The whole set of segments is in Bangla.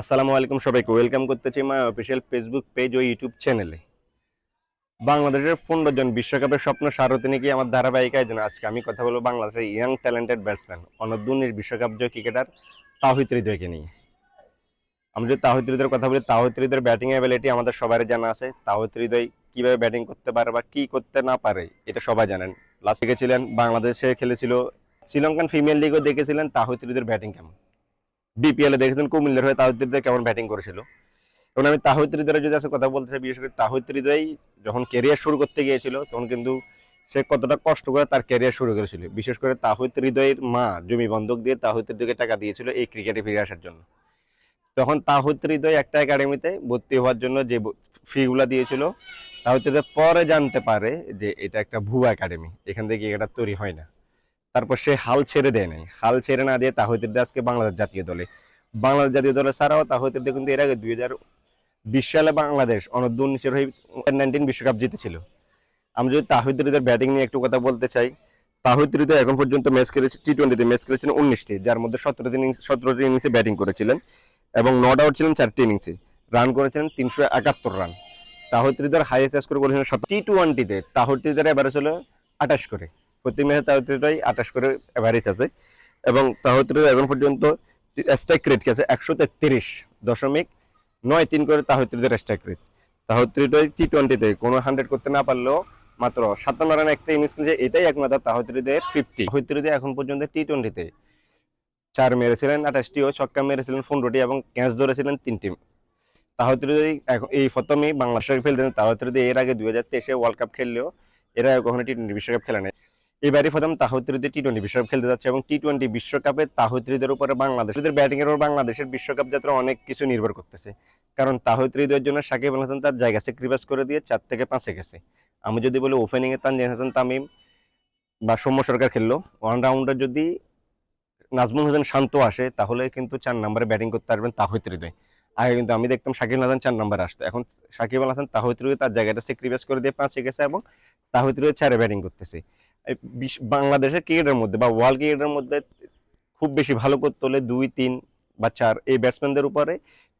আসসালামু আলাইকুম সবাইকে। ওয়েলকাম করতেছি মাই অফিসিয়াল ফেসবুক পেজ ও ইউটিউব চ্যানেলে বাংলাদেশের পনেরো জন বিশ্বকাপের স্বপ্ন সারথী নাকি আমার ধারাবাহিক আয়োজন আজকে আমি কথা বলব বাংলাদেশের ইয়াং ট্যালেন্টেড ব্যাটসম্যান উনিশ বিশ্বকাপ জয় ক্রিকেটার তাহিদ হৃদয়কে নিয়ে। আমি যদি তাহিদ হৃদয়ের কথা বলি, তাহিদ হৃদয়ের ব্যাটিং অ্যাবিলিটি আমাদের সবারই জানা আছে। তাহিদ হৃদয় কীভাবে ব্যাটিং করতে পারে বা কী করতে না পারে, এটা সবাই জানেন। লাস্ট থেকে ছিলেন বাংলাদেশে খেলেছিল, শ্রীলঙ্কান ফিমেল লিগও দেখেছিলেন তাহিদ হৃদয়ের ব্যাটিং কেমন? বিপিএল এ দেখেছেন, কুমিল্লার হয়ে তাহিদ কেমন ব্যাটিং করেছিল। এবং আমি তাহিদ যদি আজকে কথা বলতে চাই, বিশেষ করে তাহিদ যখন কেরিয়ার শুরু করতে গিয়েছিল, তখন কিন্তু সে কতটা কষ্ট করে তার ক্যারিয়ার শুরু করেছিল। বিশেষ করে তাহিদ হৃদয়ের মা জমি বন্ধক দিয়ে তাহিদ টাকা দিয়েছিল এই ক্রিকেটে ফিরে আসার জন্য। তখন তাহিদ একটা একাডেমিতে ভর্তি হওয়ার জন্য যে ফিগুলা দিয়েছিল, তাহিদ পরে জানতে পারে যে এটা একটা ভুয়া একাডেমি এখান থেকে এটা তৈরি হয় না। তারপর সে হাল ছেড়ে দেয় নাই। হাল ছেড়ে না দিয়ে তাহিদ হৃদয় আজকে বাংলাদেশ জাতীয় দলে। বাংলাদেশ জাতীয় দলে ছাড়াও তাহিদ হৃদয় কিন্তু এর আগে দুই হাজার বিশ সালে বাংলাদেশ অনূর্ধ্ব উনিশের হয়ে নাইনটিন বিশ্বকাপ জিতেছিল। আমি যদি তাহিদ ব্যাটিং নিয়ে একটু কথা বলতে চাই তাহিদ এখন পর্যন্ত ম্যাচ খেলেছে টি টোয়েন্টিতে ম্যাচ খেলেছেন উনিশটি, যার মধ্যে সতেরোটি ইনিংস সতেরোটি ইনিংসে ব্যাটিং করেছিলেন এবং নট আউট ছিলেন চারটি ইনিংসে রান করেছিলেন তিনশো একাত্তর রান। তাহিদ হাইয়েস্ট স্কোর করেছিলেন টি টোয়েন্টিতে তাহিদ এভারেজ হলো আঠাশ করে। প্রতি ম্যাচে হৃদয় আঠাশ করে অ্যাভারেজ আছে। এবং হৃদয় এখন পর্যন্ত স্ট্রাইক রেট আছে? একশো তেত্রিশ দশমিক নয় তিন করে তাহিদ হৃদয়ের স্ট্রাইক রেট হৃদয় টি টোয়েন্টিতে কোনো হান্ড্রেড করতে না পারলেও মাত্র সাতান্ন রান একটা ইনিংস খেলেছে এটাই একমাত্র তাহিদ হৃদয়ের ফিফটি তাহিদ হৃদয় এখন পর্যন্ত টি টোয়েন্টিতে চার মেরেছিলেন, আঠাশটি ও ছক্কা মেরেছিলেন, পনেরোটি এবং ক্যাচ ধরেছিলেন তিনটি। এখন, এই প্রথমেই বাংলাদেশে ফেলতেন তাহিদ হৃদয় এর আগে দুই হাজার তেইশে ওয়ার্ল্ড কাপ খেললেও এরা কখনো টি টোয়েন্টি বিশ্বকাপ খেলে নেই। এবারই প্রথম তাহিদ হৃদয় টি টোয়েন্টি বিশ্বকাপ খেলতে যাচ্ছে এবং টি টোয়েন্টি বিশ্বকাপে তাহিদ হৃদয়ের উপরে বাংলাদেশের ব্যাটিং এর উপর বাংলাদেশের বিশ্বকাপ যাত্রা অনেক কিছু নির্ভর করতেছে। কারণ তাহিদ জন্য সাকিব আল হাসান তার জায়গা স্যাক্রিফাইস করে দিয়ে চার থেকে পাঁচে গেছে। আমি যদি বলি ওপেনিং এ তানজিদ হাসান তামিম বা সৌম্য সরকার খেললো অলরাউন্ডার যদি নাজমুল হোসেন শান্ত আসে, তাহলে কিন্তু চার নম্বরে ব্যাটিং করতে পারবেন তাহিদ আগে কিন্তু আমি দেখতাম সাকিব আল হাসান চার নম্বরে আসতো। এখন সাকিব আল হাসান তাহিদ তার জায়গাটা স্যাক্রিফাইস করে দিয়ে পাঁচে গেছে এবং তাহিদ চারে ব্যাটিং করতেছে। বাংলাদেশের ক্রিকেটের মধ্যে বা ওয়ার্ল্ড ক্রিকেটের মধ্যে খুব বেশি ভালো করতে হলে দুই, তিন বা চার এই ব্যাটসম্যানদের উপরে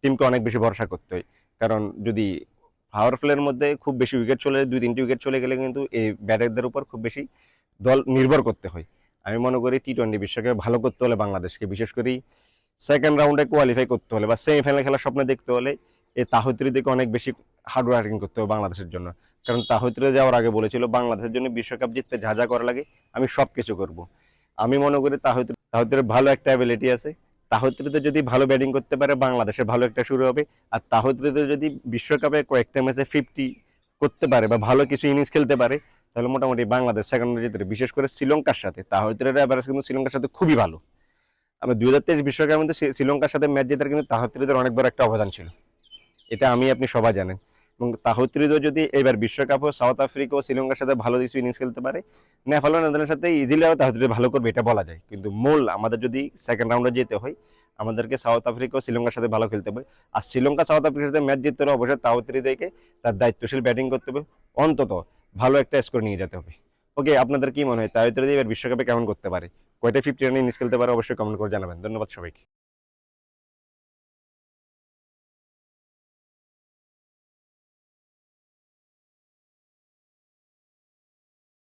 টিমকে অনেক বেশি ভরসা করতে হয়। কারণ যদি পাওয়ার প্লের মধ্যে খুব বেশি উইকেট চলে, দুই, তিনটি উইকেট চলে গেলে কিন্তু এই ব্যাটারদের উপর খুব বেশি দল নির্ভর করতে হয়। আমি মনে করি টি টোয়েন্টি বিশ্বকাপে ভালো করতে হলে বাংলাদেশকে, বিশেষ করে সেকেন্ড রাউন্ডে কোয়ালিফাই করতে হলে বা সেমিফাইনাল খেলার স্বপ্ন দেখতে হলে এই তাহিত্রী দিকে অনেক বেশি হার্ড ওয়ার্কিং করতে হবে বাংলাদেশের জন্য। কারণ তাহিত্রে যাওয়ার আগে বলেছিল, বাংলাদেশের জন্য বিশ্বকাপ জিততে যা যা করা লাগে, আমি সব কিছু করব। আমি মনে করি তাহিত্র, তাহিত্রের ভালো একটা অ্যাবিলিটি আছে। তাহিত্রিতে যদি ভালো ব্যাটিং করতে পারে, বাংলাদেশের ভালো একটা শুরু হবে। আর তাহিত্রিতে যদি বিশ্বকাপে কয়েকটা ম্যাচে ফিফটি করতে পারে বা ভালো কিছু ইনিংস খেলতে পারে, তাহলে মোটামুটি বাংলাদেশ সেকেন্ড জিতবে। বিশেষ করে শ্রীলঙ্কার সাথে। তাহিত্রের অ্যাভারেজ কিন্তু শ্রীলঙ্কার সাথে খুবই ভালো। আমি দুই হাজার তেইশ বিশ্বকাপের মধ্যে শ্রীলঙ্কার সাথে ম্যাচ জেতার কিন্তু তাহিত্রিদের অনেক বড় একটা অবদান ছিল। এটা আমি, আপনি সবাই জানেন। এবং তাহিত্রিদও যদি এবার বিশ্বকাপও, সাউথ আফ্রিকা ও শ্রীলঙ্কার সাথে ভালো কিছু ইনিংস খেলতে পারে, নেপাল ও নেদারল্যান্ডের সাথে ইজিলি তাহিত্রিদ ভালো করবে, এটা বলা যায়। কিন্তু মূল আমাদের যদি সেকেন্ড রাউন্ডে যেতে হয়, আমাদেরকে সাউথ আফ্রিকা ও শ্রীলঙ্কার সাথে ভালো খেলতে হবে। আর শ্রীলঙ্কা, সাউথ আফ্রিকার সাথে ম্যাচ জিততে হলে অবশ্যই তাহিত্রিদকে তার দায়িত্বশীল ব্যাটিং করতে হবে। অন্তত ভালো একটা স্কোর নিয়ে যেতে হবে। ওকে, আপনাদের কি মনে হয়? তাহিত্রিদ এবার বিশ্বকাপে কেমন করতে পারে? কয়টা ফিফটি রান ইনিংস খেলতে পারে? অবশ্যই কমেন্ট করে জানাবেন। ধন্যবাদ সবাইকে।